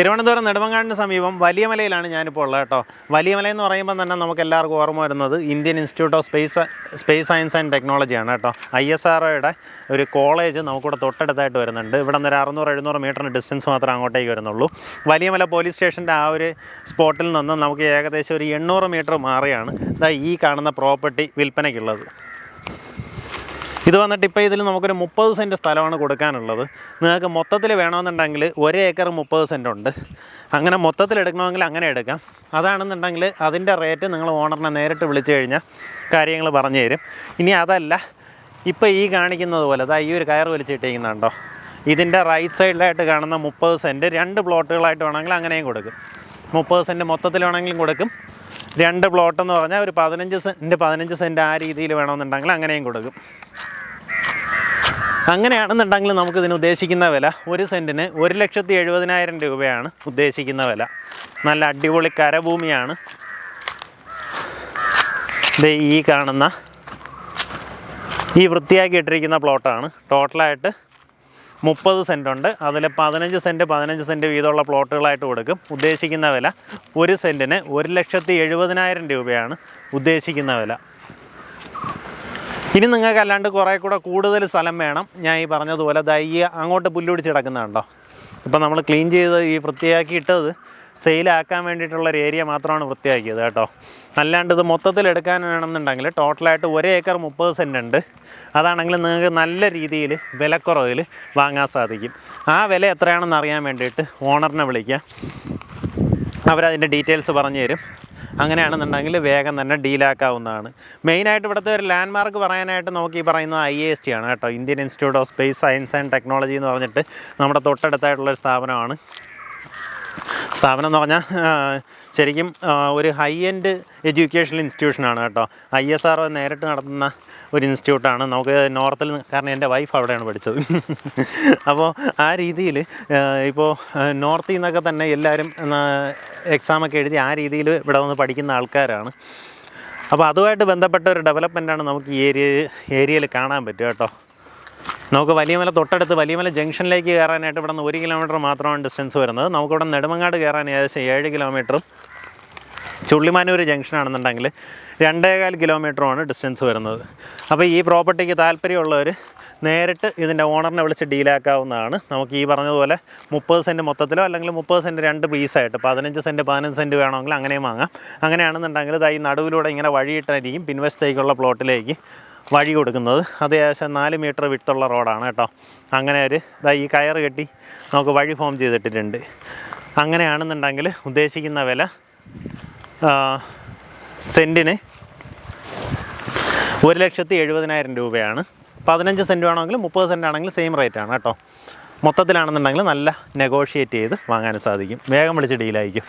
തിരുവനന്തപുരം നെടുമങ്ങാടിന് സമീപം വലിയ മലയിലാണ് ഞാനിപ്പോൾ ഉള്ളത് കേട്ടോ. വലിയ മല എന്ന് പറയുമ്പോൾ തന്നെ നമുക്ക് എല്ലാവർക്കും ഓർമ്മ വരുന്നത് Indian institute of space space science and ടെക്നോളജിയാണ് കേട്ടോ. ഐ എസ് ആർ ഒയുടെ ഒരു കോളേജ് നമുക്കിവിടെ തൊട്ടടുത്തായിട്ട് വരുന്നുണ്ട്. ഇവിടെ നിന്ന് ഒരു അറുന്നൂറ് എഴുന്നൂറ് മീറ്ററിന് ഡിസ്റ്റൻസ് മാത്രമേ അങ്ങോട്ടേക്ക് വരുന്നുള്ളൂ. വലിയ മല പോലീസ് സ്റ്റേഷന്റെ ആ ഒരു സ്പോട്ടിൽ നിന്ന് നമുക്ക് ഏകദേശം ഒരു എണ്ണൂറ് മീറ്റർ മാറിയാണ് ദാ ഈ കാണുന്ന പ്രോപ്പർട്ടി വിൽപ്പനയ്ക്കുള്ളത്. ഇത് വന്നിട്ട് ഇപ്പോൾ ഇതിൽ നമുക്കൊരു മുപ്പത് സെന്റ് സ്ഥലമാണ് കൊടുക്കാനുള്ളത്. നിങ്ങൾക്ക് മൊത്തത്തിൽ വേണമെന്നുണ്ടെങ്കിൽ ഒരു ഏക്കർ മുപ്പത് സെന്റ് ഉണ്ട്. അങ്ങനെ മൊത്തത്തിൽ എടുക്കണമെങ്കിൽ അങ്ങനെ എടുക്കാം. അതാണെന്നുണ്ടെങ്കിൽ അതിന്റെ റേറ്റ് നിങ്ങൾ ഓണറിനെ നേരിട്ട് വിളിച്ചു കഴിഞ്ഞാൽ കാര്യങ്ങൾ പറഞ്ഞു തരും. ഇനി അതല്ല ഇപ്പോൾ ഈ കാണിക്കുന്നത് പോലെ അതാ ഈ ഒരു കയർ വലിച്ചിട്ടിരിക്കുന്നുണ്ടോ? ഇതിന്റെ റൈറ്റ് സൈഡിലായിട്ട് കാണുന്ന മുപ്പത് സെന്റ് രണ്ട് പ്ലോട്ടുകളായിട്ട് വേണമെങ്കിൽ അങ്ങനെയും കൊടുക്കും. മുപ്പത് സെന്റ് മൊത്തത്തിൽ വേണമെങ്കിലും കൊടുക്കും. രണ്ട് പ്ലോട്ട് എന്ന് പറഞ്ഞാൽ ഒരു പതിനഞ്ച് സെന്റ് പതിനഞ്ച് സെന്റ് ആ രീതിയിൽ വേണമെന്നുണ്ടെങ്കിൽ അങ്ങനെയും കൊടുക്കും. അങ്ങനെയാണെന്നുണ്ടെങ്കിൽ നമുക്ക് ഇതിന് ഉദ്ദേശിക്കുന്ന വില ഒരു സെന്റിന് ഒരു ലക്ഷത്തി എഴുപതിനായിരം രൂപയാണ് ഉദ്ദേശിക്കുന്ന വില. നല്ല അടിപൊളി കരഭൂമിയാണ്. ഈ കാണുന്ന ഈ വൃത്തിയാക്കി ഇട്ടിരിക്കുന്ന പ്ലോട്ടാണ്. ടോട്ടലായിട്ട് മുപ്പത് സെന്റുണ്ട് അതിൽ പതിനഞ്ച് സെന്റ് പതിനഞ്ച് സെന്റ് വീതമുള്ള പ്ലോട്ടുകളായിട്ട് കൊടുക്കും. ഉദ്ദേശിക്കുന്ന വില ഒരു സെന്റിന് ഒരു ലക്ഷത്തി എഴുപതിനായിരം രൂപയാണ് ഉദ്ദേശിക്കുന്ന വില. ഇനി നിങ്ങൾക്ക് അല്ലാണ്ട് കുറേ കൂടെ കൂടുതൽ സ്ഥലം വേണം. ഞാൻ ഈ പറഞ്ഞതുപോലെ ദൈ അങ്ങോട്ട് പുല്ലുപിടിച്ച് കിടക്കുന്നുണ്ടോ ഇപ്പം നമ്മൾ ക്ലീൻ ചെയ്ത് ഈ വൃത്തിയാക്കി ഇട്ടത് സെയിലാക്കാൻ വേണ്ടിയിട്ടുള്ള ഒരു ഏരിയ മാത്രമാണ് വൃത്തിയാക്കിയത് കേട്ടോ. അല്ലാണ്ട് ഇത് മൊത്തത്തിൽ എടുക്കാനാണെന്നുണ്ടെങ്കിൽ ടോട്ടലായിട്ട് ഒരേ ഏക്കർ മുപ്പത് സെന്റ് ഉണ്ട്. അതാണെങ്കിൽ നിങ്ങൾക്ക് നല്ല രീതിയിൽ വിലക്കുറവിൽ വാങ്ങാൻ സാധിക്കും. ആ വില എത്രയാണെന്ന് അറിയാൻ വേണ്ടിയിട്ട് ഓണറിനെ വിളിക്കുക അവരതിന്റെ ഡീറ്റെയിൽസ് പറഞ്ഞു തരും അങ്ങനെയാണെന്നുണ്ടെങ്കിൽ വേഗം തന്നെ ഡീലാക്കാവുന്നതാണ്. മെയിനായിട്ട് ഇവിടുത്തെ ഒരു ലാൻഡ് മാർക്ക് പറയാനായിട്ട് നോക്കി പറയുന്നത് ഐ എസ് ടി ആണ് കേട്ടോ. Indian institute of space science and technology എന്ന് പറഞ്ഞിട്ട് നമ്മുടെ തൊട്ടടുത്തായിട്ടുള്ളൊരു സ്ഥാപനമാണ്. സ്ഥാപനം എന്ന് പറഞ്ഞാൽ ശരിക്കും ഒരു ഹൈ എൻഡ് എഡ്യൂക്കേഷണൽ ഇൻസ്റ്റിറ്റ്യൂഷനാണ് കേട്ടോ. ഐ എസ് ആർ നേരിട്ട് നടത്തുന്ന ഒരു ഇൻസ്റ്റിറ്റ്യൂട്ടാണ് നമുക്ക് നോർത്തിൽ കാരണം എന്റെ വൈഫ് അവിടെയാണ് പഠിച്ചത്. അപ്പോൾ ആ രീതിയിൽ ഇപ്പോൾ നോർത്തിൽ നിന്നൊക്കെ തന്നെ എല്ലാവരും എക്സാമൊക്കെ എഴുതി ആ രീതിയിൽ ഇവിടെ വന്ന് പഠിക്കുന്ന ആൾക്കാരാണ്. അപ്പോൾ അതുമായിട്ട് ബന്ധപ്പെട്ട ഒരു ഡെവലപ്മെന്റാണ് നമുക്ക് ഈ ഏരിയ ഏരിയയിൽ കാണാൻ പറ്റും കേട്ടോ. നമുക്ക് വലിയമല തൊട്ടടുത്ത് വലിയമല ജംഗ്ഷനിലേക്ക് കയറാനായിട്ട് ഇവിടെ നിന്ന് ഒരു കിലോമീറ്റർ മാത്രമാണ് ഡിസ്റ്റൻസ് വരുന്നത്. നമുക്കിവിടെ നെടുമങ്ങാട് കയറാൻ ഏകദേശം ഏഴ് കിലോമീറ്ററും ചുള്ളിമാനൂർ ജംഗ്ഷനാണെന്നുണ്ടെങ്കിൽ രണ്ടേകാൽ കിലോമീറ്ററുമാണ് ഡിസ്റ്റൻസ് വരുന്നത്. അപ്പോൾ ഈ പ്രോപ്പർട്ടിക്ക് താല്പര്യമുള്ളവർ നേരിട്ട് ഇതിന്റെ ഓണറിനെ വിളിച്ച് ഡീലാക്കാവുന്നതാണ് നമുക്ക് ഈ പറഞ്ഞതുപോലെ മുപ്പത് സെന്റ് മൊത്തത്തിലോ അല്ലെങ്കിൽ മുപ്പത് സെന്റ് രണ്ട് പീസായിട്ട് പതിനഞ്ച് സെന്റ് പതിനഞ്ച് സെന്റ് വേണമെങ്കിൽ അങ്ങനെയും വാങ്ങാം. അങ്ങനെയാണെന്നുണ്ടെങ്കിൽ ഇതായി നടുവിലൂടെ ഇങ്ങനെ വഴിയിട്ടായിരിക്കും പിൻവശത്തേക്കുള്ള പ്ലോട്ടിലേക്ക് വഴി കൊടുക്കുന്നത്. അത് ഏകദേശം നാല് മീറ്റർ വിട്ടുള്ള റോഡാണ് കേട്ടോ. അങ്ങനെ ഒരു ഇതാ ഈ കയറ് കെട്ടി നമുക്ക് വഴി ഫോം ചെയ്തിട്ടിട്ടുണ്ട്. അങ്ങനെയാണെന്നുണ്ടെങ്കിൽ ഉദ്ദേശിക്കുന്ന വില സെന്റിന് ഒരു ലക്ഷത്തി എഴുപതിനായിരം രൂപയാണ്. പതിനഞ്ച് സെന്റ് വേണമെങ്കിൽ മുപ്പത് സെന്റ് ആണെങ്കിൽ സെയിം റേറ്റ് ആണ് കേട്ടോ. മൊത്തത്തിലാണെന്നുണ്ടെങ്കിൽ നല്ല നെഗോഷിയേറ്റ് ചെയ്ത് വാങ്ങാൻ സാധിക്കും. വേഗം വിളിച്ച് ഡീലായിരിക്കും